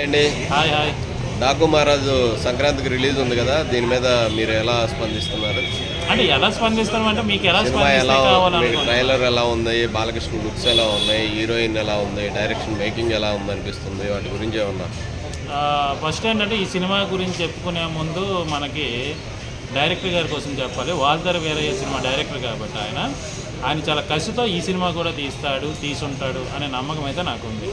అండి. Hi hi. Daaku మహారాజు సంక్రాంతికి రిలీజ్ ఉంది కదా దీని మీద మీరు ఎలా స్పందిస్తున్నారు? అంటే ఎలా స్పందిస్తామంటే మీకు ఎలా సినిమా ఎలా స్పందిస్తే ట్రైలర్ ఎలా ఉంది? బాలకృష్ణ లుక్స్ ఎలా ఉన్నాయి? హీరోయిన్ ఎలా ఉంది? డైరెక్షన్ మేకింగ్ ఎలా ఉంది అనిపిస్తుంది? వాటి గురించి ఏమన్నా? ఫస్ట్ ఏంటంటే ఈ సినిమా గురించి చెప్పుకునే ముందు మనకి డైరెక్టర్ గారి కోసం చెప్పాలి. వాల్దర్ వేరే సినిమా డైరెక్టర్ కాబట్టి ఆయన. ఆయన చాలా కసితో ఈ సినిమా కూడా తీస్తాడు తీసుంటాడు అనే నమ్మకం అయితే నాకు ఉంది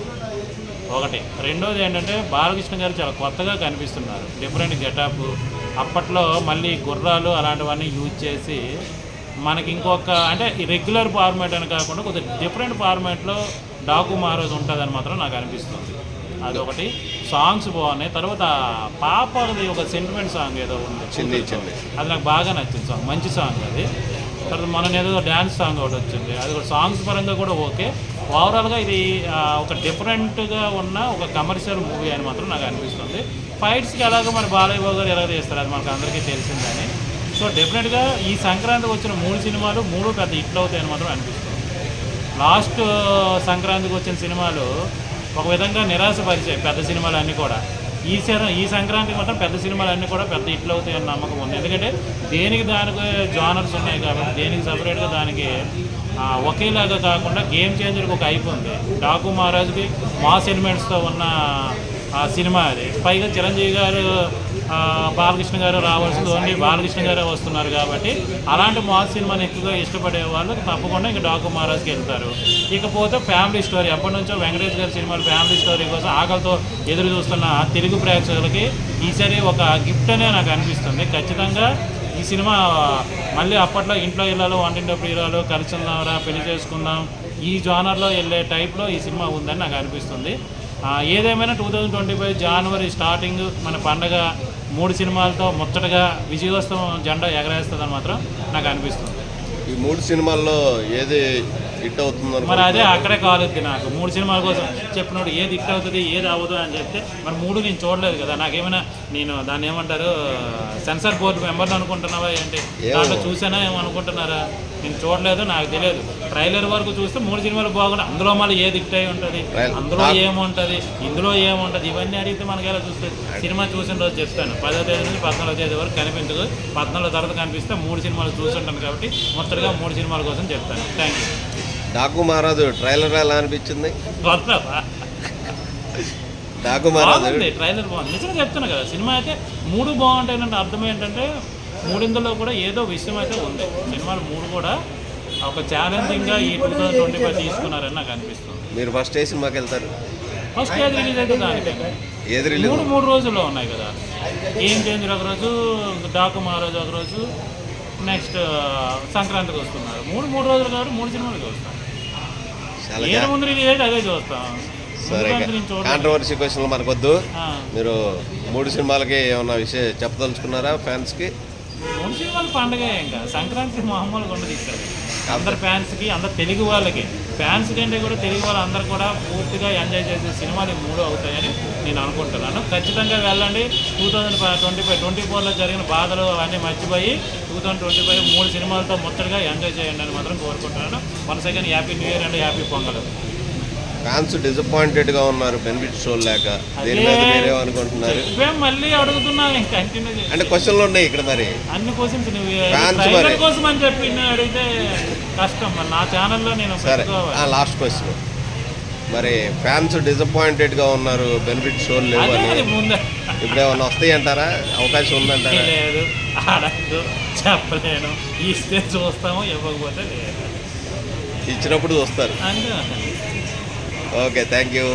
ఒకటి. రెండోది ఏంటంటే బాలకృష్ణ గారు చాలా కొత్తగా కనిపిస్తున్నారు. Different getup. అప్పట్లో మళ్ళీ గుర్రాలు అలాంటివన్నీ యూజ్ చేసి మనకి ఇంకొక అంటే రెగ్యులర్ ఫార్మాట్ అని కాకుండా కొద్దిగా డిఫరెంట్ ఫార్మాట్లో డాకు మహారాజ్ ఉంటుందని మాత్రం నాకు అనిపిస్తుంది. అదొకటి. సాంగ్స్ బాగున్నాయి. తర్వాత పాపది ఒక సెంటిమెంట్ సాంగ్ ఏదో ఉంది. అది నాకు బాగా నచ్చింది సాంగ్ మంచి సాంగ్ అది. తర్వాత మన ఏదో డ్యాన్స్ సాంగ్ ఒకటి వచ్చింది. అది కూడా సాంగ్స్ పరంగా కూడా ఓకే. ఓవరాల్గా ఇది ఒక డిఫరెంట్గా ఉన్న ఒక కమర్షియల్ మూవీ అని మాత్రం నాకు అనిపిస్తుంది. ఫైట్స్కి ఎలాగో మన బాలయ్య బాబు గారు ఎలా చేస్తారు అది మనకు అందరికీ తెలిసిందని. సో డెఫినెట్గా ఈ సంక్రాంతికి వచ్చిన మూడు సినిమాలు మూడు పెద్ద హిట్లు అవుతాయని మాత్రం అనిపిస్తుంది. లాస్ట్ సంక్రాంతికి వచ్చిన సినిమాలు ఒక విధంగా నిరాశపరిచాయి పెద్ద సినిమాలు అన్నీ కూడా. ఈ ఈ సంక్రాంతికి మాత్రం పెద్ద సినిమాలు అన్నీ కూడా పెద్ద హిట్లు అవుతాయని నమ్మకం ఉంది. ఎందుకంటే దేనికి దానికి జానర్స్ ఉన్నాయి కాబట్టి దేనికి సపరేట్గా దానికి ఒకేలాగా కాకుండా గేమ్ చేంజర్కి ఒక హైప్ ఉంది. డాకు మహారాజుకి మాస్ ఎలిమెంట్స్తో ఉన్న ఆ సినిమా అది. పైగా చిరంజీవి గారు బాలకృష్ణ గారు రావాల్సింది ఓన్లీ బాలకృష్ణ గారే వస్తున్నారు కాబట్టి అలాంటి మాస్ సినిమాని ఎక్కువగా ఇష్టపడే వాళ్ళు తప్పకుండా ఇంకా డాకు మహారాజ్కి వెళ్తారు. ఇకపోతే ఫ్యామిలీ స్టోరీ. ఎప్పటి నుంచో వెంకటేష్ గారి సినిమాలు ఫ్యామిలీ స్టోరీ కోసం ఆకలితో ఎదురు చూస్తున్న తెలుగు ప్రేక్షకులకి ఈసారి ఒక గిఫ్ట్ అనే నాకు అనిపిస్తుంది. ఖచ్చితంగా ఈ సినిమా మళ్ళీ అప్పట్లో ఇంట్లో ఇళ్ళలో వంటింటప్పుడు ఇళ్ళలో కలిసిందామరా పెళ్ళి చేసుకుందాం ఈ జానర్లో వెళ్ళే టైప్లో ఈ సినిమా ఉందని నాకు అనిపిస్తుంది. ఏదేమైనా టూ థౌజండ్ ట్వంటీ ఫైవ్ జనవరి స్టార్టింగ్ మన పండగ మూడు సినిమాలతో ముచ్చటగా విజయోత్సవం జెండా ఎగరేస్తుందని మాత్రం నాకు అనిపిస్తుంది. ఈ మూడు సినిమాల్లో ఏది హిట్ అవుతుంది మరి అదే అక్కడే కాలుద్ది నాకు. మూడు సినిమాల కోసం చెప్పినప్పుడు ఏది హిట్ అవుతుంది ఏది అవ్వదు అని చెప్తే మరి మూడు నేను చూడలేదు కదా. నాకేమైనా నేను దాన్ని ఏమంటారు సెన్సార్ బోర్డు మెంబర్ని అనుకుంటున్నావా ఏంటి. దాంట్లో చూసానా ఏమనుకుంటున్నారా నేను చూడలేదు నాకు తెలియదు. ట్రైలర్ వరకు చూస్తే మూడు సినిమాలు బాగున్నాయి. అందులో మళ్ళీ ఏది హిట్ అయి ఉంటుంది. అందులో ఏముంటుంది? ఇందులో ఏముంటుంది? ఇవన్నీ అడిగితే మనకి ఎలా చూస్తుంది? సినిమా చూసిన రోజు చెప్తాను. పదో తేదీ నుంచి పద్నాలుగో తేదీ వరకు కనిపించదు. పద్నాలుగో తర్వాత కనిపిస్తే మూడు సినిమాలు చూసుంటాను కాబట్టి మొత్తగా మూడు సినిమాల కోసం చెప్తాను. థ్యాంక్ యూ డాకు మహారాజు ట్రైలర్ ఎలా అనిపించింది? డాకు మహారాజు. బాగుంది ట్రైలర్ బాగుంది. నిజంగా చెప్తున్నా కదా సినిమా అయితే మూడు బాగుంటాయంటే అర్థం ఏంటంటే మూడిందులో కూడా ఏదో విషయం అయితే ఉంది. సినిమాలు మూడు కూడా ఒక ఛాలెంజింగ్గా ఈ టూ థౌజండ్ ట్వంటీ ఫైవ్ తీసుకున్నారని నాకు అనిపిస్తుంది. మీరు ఫస్ట్ ఏ సినిమాకి వెళ్తారు? ఫస్ట్ ఏది రిలీజ్ అయితే దానికి. ఏది రిలీజ్ మూడు మూడు రోజుల్లో ఉన్నాయి కదా. ఏం చేంజ్ ఒక రోజు డాకు మహారాజు ఒక రోజు నెక్స్ట్ సంక్రాంతికి వస్తున్నారు. మూడు మూడు రోజులు కాబట్టి మూడు సినిమాలు ఏది ముందు రిలీజ్ అయితే అదే చూస్తాం. సరే కాంట్రవర్సీ క్వశ్చన్లు మనకొద్దు. మీరు మూడు సినిమాలకి ఏమన్నా విషయం చెప్పదలుచుకున్నారా ఫ్యాన్స్కి? మూడు సినిమాలు పండగ ఇంకా. సంక్రాంతి మామూలుగా ఉండదు ఇక్కడ అందరు ఫ్యాన్స్కి అందరు తెలుగు వాళ్ళకి. ఫ్యాన్స్ కంటే కూడా తెలుగు వాళ్ళు కూడా పూర్తిగా ఎంజాయ్ చేసే సినిమాలు మూడు అవుతాయని నేను అనుకుంటున్నాను. ఖచ్చితంగా వెళ్ళండి. Two thousand twenty five twenty ఫోర్లో జరిగిన బాధలు అవన్నీ మర్చిపోయి టూ థౌజండ్ ట్వంటీ ఫైవ్ మూడు సినిమాలతో ముచ్చటగా ఎంజాయ్ చేయండి అని మాత్రం కోరుకుంటున్నాను. One second happy new year and happy Pongal. Fans డిసప్పాయింటెడ్గా ఉన్నారు బెనిఫిట్ షో లేక. దీని మీద మీరే అనుకుంటున్నారు మళ్ళీ అడుగుతున్నాను కంటిన్యూ అంటే క్వశ్చన్లు ఉన్నాయి ఇక్కడ మరి. అన్ని క్వశ్చన్స్ మరి. కోసం అని చెప్పి అడిగితే కష్టం మరి నా ఛానల్లో నేను సరే లాస్ట్ క్వశ్చన్ మరి ఫ్యాన్స్ డిసప్పాయింటెడ్గా ఉన్నారు బెనిఫిట్ షోలు లేవు అని. ఇప్పుడు ఏమన్నా వస్తాయి అంటారా? అవకాశం ఉందంటారా? లేదు చెప్పలేను. ఇస్తే చూస్తాము ఇవ్వకపోతే లేదు. ఇచ్చినప్పుడు చూస్తారు. అంతే ఓకే థ్యాంక్ యూ